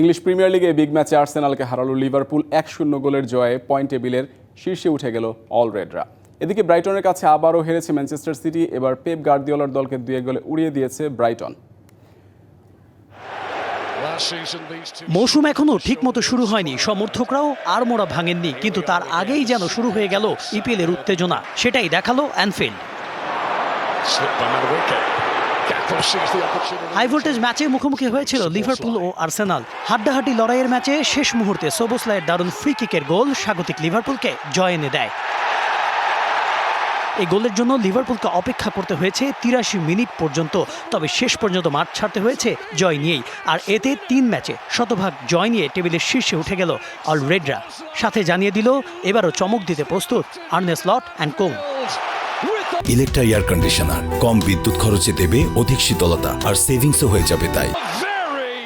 English premier লিগে big ম্যাচে আর্সেনালকে হারালো লিভারপুল, এক শূন্য গোলের জয়ে পয়েন্ট টেবিলের শীর্ষে উঠে গেল অলরেডরা এদিকে ব্রাইটনের কাছে আবারও হেরেছে ম্যানচেস্টার সিটি, এবার পেপ গার্দিওলার দলকে এক গোলে উড়িয়ে দিয়েছে ব্রাইটন। মৌসুম এখনও ঠিকমতো শুরু হয়নি। সমর্থকরাও আর মোড়া ভাঙেননি, কিন্তু তার আগেই যেন শুরু হয়ে গেল ইপিএল এর উত্তেজনা। সেটাই দেখাল অ্যানফিল্ড। হাই ভোল্টেজ ম্যাচে মুখোমুখি হয়েছিল লিভারপুল ও আর্সেনাল হাড্ডাহাড্ডি লড়াইয়ের ম্যাচে শেষ মুহূর্তে সোবোসলাইয়ের দারুণ ফ্রি কিকের গোল স্বাগতিক লিভারপুলকে জয় এনে দেয়। এই গোলের জন্য লিভারপুলকে অপেক্ষা করতে হয়েছে তিরাশি মিনিট পর্যন্ত তবে শেষ পর্যন্ত মাঠ ছাড়তে হয়েছে জয় নিয়েই। আর এতে তিন ম্যাচে শতভাগ জয় নিয়ে টেবিলের শীর্ষে উঠে গেল অলরেডরা সাথে জানিয়ে দিল এবারও চমক দিতে প্রস্তুত আর্নেস লট and Co Electra air conditioner কম বিদ্যুৎ খরচে দেবে অধিক শীতলতা, আর সেভিংসও হয়ে যাবে তাই।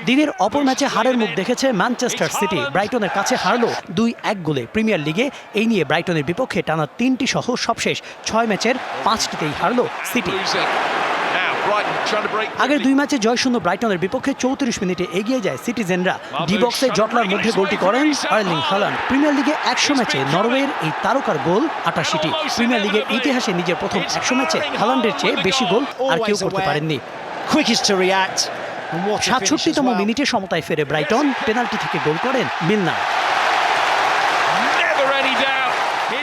দিনের অপর ম্যাচে হারের মুখ দেখেছে ম্যানচেস্টার সিটি ব্রাইটনের কাছে হারলো দুই এক গোলে। প্রিমিয়ার লিগে এই নিয়ে ব্রাইটনের বিপক্ষে টানা তিনটি সহ সবশেষ ছয় ম্যাচের পাঁচটিতেই হারলো সিটি। আগের দুই ম্যাচে জয়শূন্য ব্রাইটনের বিপক্ষে চৌত্রিশ মিনিটে এগিয়ে যায় সিটিজেনরা। ডি বক্সে জটলার মধ্যে গোলটি করেন আর্লিং হালান্ড প্রিমিয়ার লিগে একশো ম্যাচে নরওয়ের এই তারকার গোল আটাশিটি। প্রিমিয়ার লিগের ইতিহাসে নিজের প্রথম একশো ম্যাচে হালান্ডের চেয়ে বেশি গোল আর কেউ করতে পারেননি। সাতষট্টিতম. মিনিটে সমতায় ফেরে ব্রাইটন। পেনাল্টি থেকে গোল করেন মিলনার।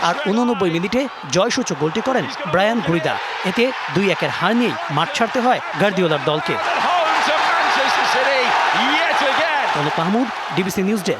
আর উননব্বই মিনিটে জয়সূচক গোলটি করেন ব্রায়ান গুরিদা। এতে দুই একের হার নিয়েই মাঠ ছাড়তে হয় গার্দিওলার দলকে। Konok Mahmud DBC news desk.